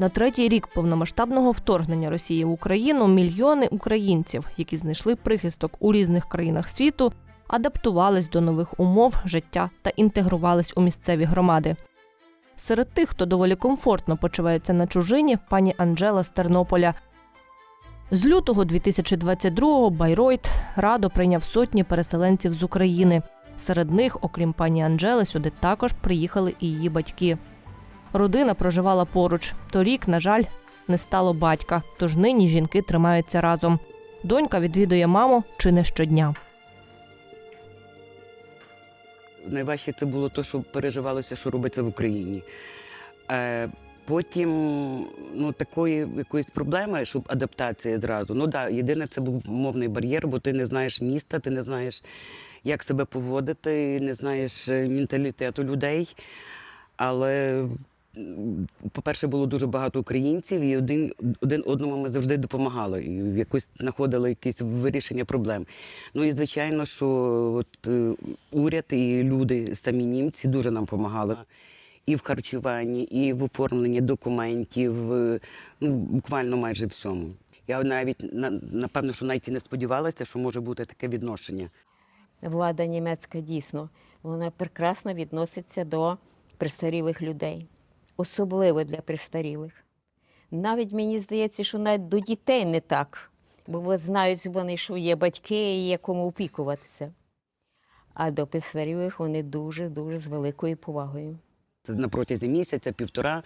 На третій рік повномасштабного вторгнення Росії в Україну мільйони українців, які знайшли прихисток у різних країнах світу, адаптувались до нових умов життя та інтегрувались у місцеві громади. Серед тих, хто доволі комфортно почувається на чужині, пані Анжела з Тернополя. З лютого 2022-го Байройт радо прийняв сотні переселенців з України. Серед них, окрім пані Анжели, сюди також приїхали і її батьки. Родина проживала поруч. Торік, на жаль, не стало батька, тож нині жінки тримаються разом. Донька відвідує маму чи не щодня. Найважче це було те, що переживалося, що робиться в Україні. Е, потім ну, такої якоїсь проблеми, щоб адаптація зразу. Ну да, єдине, це був мовний бар'єр, бо ти не знаєш міста, ти не знаєш, як себе поводити, не знаєш е, менталітету людей. Але, по-перше, було дуже багато українців, і один, один одному ми завжди допомагали. І якось знаходили якісь вирішення проблем. Ну і звичайно, що от, е, уряд і люди, самі німці, дуже нам допомагали. І в харчуванні, і в оформленні документів, е, ну буквально майже всьому. Я навіть напевно, що навіть і не сподівалася, що може бути таке відношення. влада німецька дійсно вона прекрасно відноситься до престарілих людей, особливо для престарілих. Навіть мені здається, що навіть до дітей не так, бо от знають вони, що є батьки і є кому опікуватися. А до престарілих вони дуже-дуже з великою повагою. Це на протязі місяця, півтора.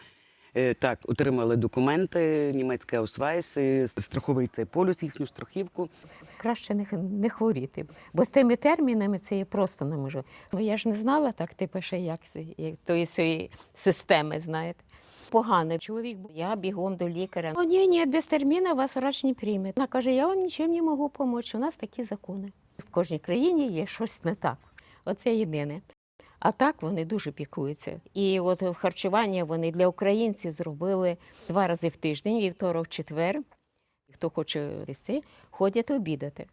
Е, Так, отримали документи, німецький аусвайс, страховий цей полюс, їхню страхівку. Краще не, не хворіти, бо з тими термінами це є просто неможливо. Бо я ж не знала так, ти пише, як тої своєї системи, знаєте. Поганий чоловік, я бігом до лікаря. О, ні, ні, без терміну вас врач не прийме. Вона каже, я вам нічим не можу допомогти, у нас такі закони. В кожній країні є щось не так. Оце єдине. А так вони дуже пікуються. І от в харчуванні вони для українців зробили два рази в тиждень, вівторок, четвер. Хто хоче їсти, ходять обідати.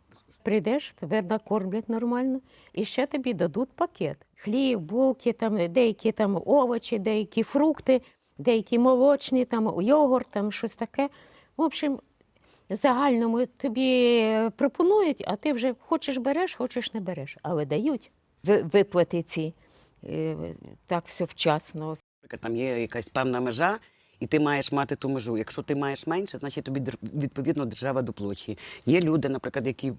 Прийдеш, тебе накормлять нормально, і ще тобі дадуть пакет. Хліб, булки, там, деякі там овочі, деякі фрукти, деякі молочні, там, йогурт, там щось таке. В общем, загальному тобі пропонують, а ти вже хочеш береш, хочеш не береш, але дають виплати ці так все вчасно, Там є якась певна межа, і ти маєш мати ту межу. Якщо ти маєш менше, значить тобі відповідно держава доплачує. Є люди, наприклад, які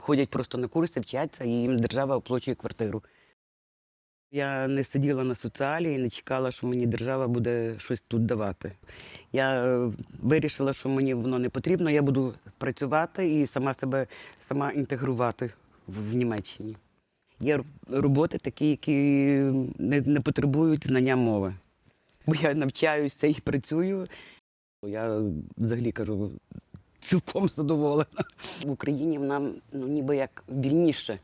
ходять просто на курси, вчаться, і їм держава оплачує квартиру. Я не сиділа на соціалі і не чекала, що мені держава буде щось тут давати. Я е, вирішила, що мені воно не потрібно, я буду працювати і сама себе сама інтегрувати в Німеччині. Є роботи такі, які не, не потребують знання мови. Бо я навчаюся і працюю. Я взагалі кажу, цілком задоволена. В Україні нам ну, ніби як вільніше.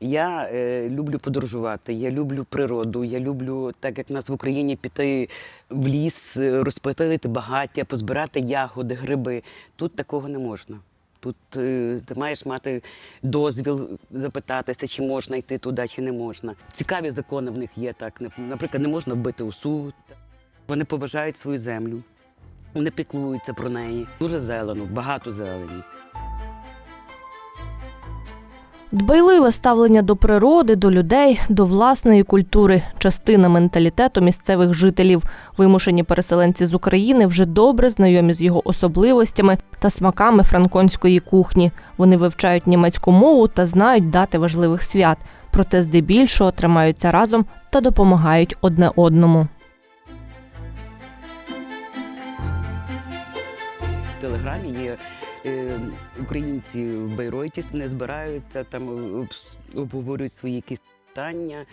Я е, люблю подорожувати, я люблю природу, я люблю, так як в нас в Україні, піти в ліс, розпитати багаття, позбирати ягоди, гриби. Тут такого не можна. Тут е, ти маєш мати дозвіл запитатися, чи можна йти туди, чи не можна. Цікаві закони в них є так. Наприклад, не можна вбити осу. Вони поважають свою землю, вони піклуються про неї. Дуже зелено, багато зелені. Дбайливе ставлення до природи, до людей, до власної культури частина менталітету місцевих жителів. Вимушені переселенці з України вже добре знайомі з його особливостями та смаками франконської кухні. Вони вивчають німецьку мову та знають дати важливих свят, проте здебільшого тримаються разом та допомагають одне одному. Телеграмі є українці в Байройті, не збираються, там е, обговорюють свої якісь питання,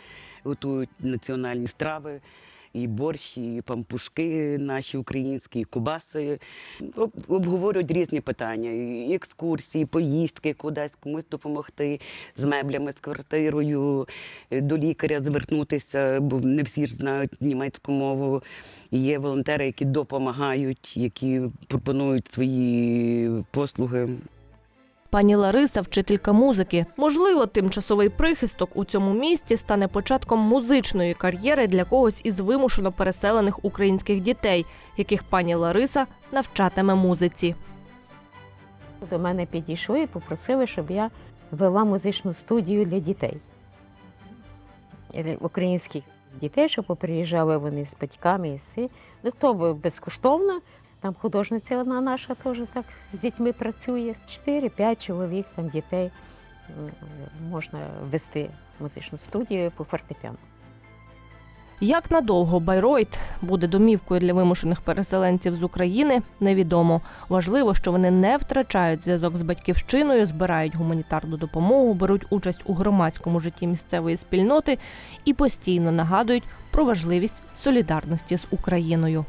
готують національні страви. І борщ, і пампушки наші українські, і кубаси. Об- Обговорюють різні питання: і екскурсії, поїздки, кудись комусь допомогти з меблями, з квартирою, е, до лікаря звернутися, бо не всі ж знають німецьку мову. Є волонтери, які допомагають, які пропонують свої послуги. Пані Лариса, вчителька музики. Можливо, тимчасовий прихисток у цьому місті стане початком музичної кар'єри для когось із вимушено переселених українських дітей, яких пані Лариса навчатиме музиці. До мене підійшли і попросили, щоб я вела музичну студію для дітей. Е, Українських дітей, щоб приїжджали вони з батьками і всі. Ну, то безкоштовно. Там художниця одна наша теж так з дітьми працює. 4-5 чоловік там дітей можна вести музичну студію по фортепіано. Як надовго Байройт буде домівкою для вимушених переселенців з України, невідомо. Важливо, що вони не втрачають зв'язок з батьківщиною, збирають гуманітарну допомогу, беруть участь у громадському житті місцевої спільноти і постійно нагадують про важливість солідарності з Україною.